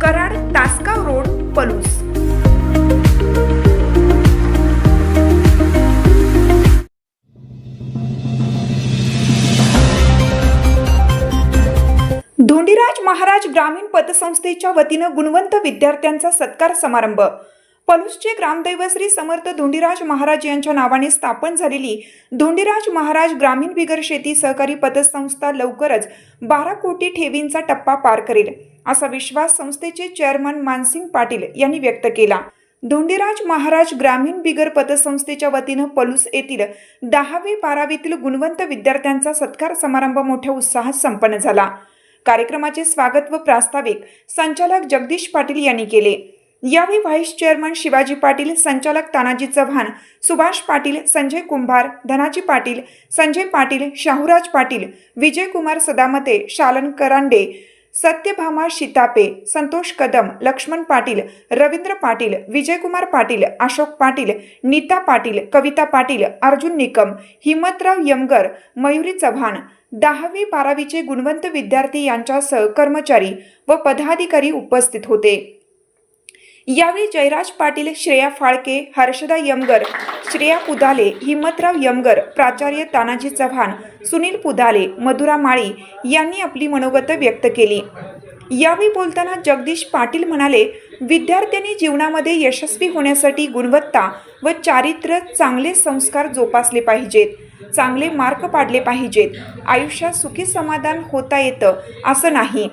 Karad Tasgaon road Palus. Dhondiraj Maharaj ग्रामीण पतसंस्थेच्या वतीनं गुणवंत विद्यार्थ्यांचा सत्कार समारंभ. पलूसचे ग्रामदैवश्री समर्थ धोंडीराज महाराज यांच्या नावाने स्थापन झालेली धोंडीराज महाराज ग्रामीण बिगर शेती सहकारी पतसंस्था लवकरच बारा कोटी ठेवींचा टप्पा पार करेल असा विश्वास संस्थेचे चेअरमन मानसिंग पाटील यांनी व्यक्त केला. धोंडीराज महाराज ग्रामीण बिगर पतसंस्थेच्या वतीनं पलूस येथील दहावी बारावीतील गुणवंत विद्यार्थ्यांचा सत्कार समारंभ मोठ्या उत्साहात संपन्न झाला. कार्यक्रमाचे स्वागत व प्रास्ताविक संचालक जगदीश पाटील यांनी केले. यावेळी व्हाईस चेअरमन शिवाजी पाटील संचालक तानाजी चव्हाण सुभाष पाटील संजय कुंभार धनाजी पाटील संजय पाटील शाहूराज पाटील विजयकुमार सदामते शालन करांडे सत्यभामा शितापे संतोष कदम लक्ष्मण पाटील रवींद्र पाटील विजयकुमार पाटील अशोक पाटील नीता पाटील कविता पाटील अर्जुन निकम हिम्मतराव यमगर मयुरी चव्हाण दहावी बारावीचे गुणवंत विद्यार्थी यांच्यासह कर्मचारी व पदाधिकारी उपस्थित होते. यावेळी जयराज पाटील श्रेया फाळके हर्षदा यमगर श्रेया पुदाले हिम्मतराव यमगर प्राचार्य तानाजी चव्हाण सुनील पुदाले मधुरा माळी यांनी आपली मनोगत व्यक्त केली. यावेळी बोलताना जगदीश पाटील म्हणाले विद्यार्थ्यांनी जीवनामध्ये यशस्वी होण्यासाठी गुणवत्ता व चारित्र्य चांगले संस्कार जोपासले पाहिजेत चांगले मार्क पाडले पाहिजेत. आयुष्यात सुखी समाधान होता येतं असं नाही.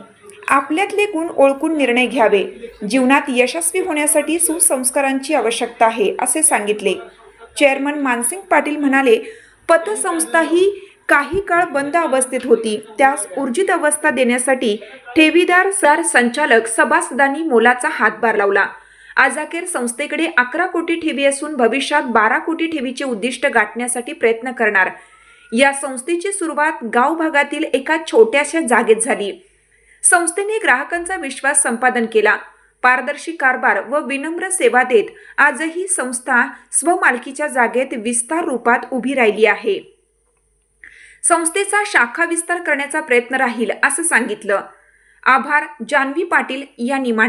आपल्यातले गुण ओळखून निर्णय घ्यावे. जीवनात यशस्वी होण्यासाठी सुसंस्कारांची आवश्यकता आहे असे सांगितले. चेअरमन मानसिंग पाटील म्हणाले पतसंस्था ही काही काळ बंद अवस्थेत होती. त्यास ऊर्जित अवस्था देण्यासाठी ठेवीदार सर संचालक सभासदांनी मोलाचा हातभार लावला. आजाखेर संस्थेकडे अकरा कोटी ठेवी असून भविष्यात बारा कोटी ठेवीचे उद्दिष्ट गाठण्यासाठी प्रयत्न करणार. या संस्थेची सुरुवात गाव भागातील एका छोट्याशा जागेत झाली. संस्थेने ग्राहकांचा विश्वास संपादन केला. पारदर्शी कारभार व विनम्र सेवा देत आजही संस्था स्वमालकीच्या जागेत विस्तार रूपात उभी राहिली आहे. संस्थेचा शाखा विस्तार करण्याचा प्रयत्न राहील असं सांगितलं. आभार जानवी पाटील यांनी मांडले.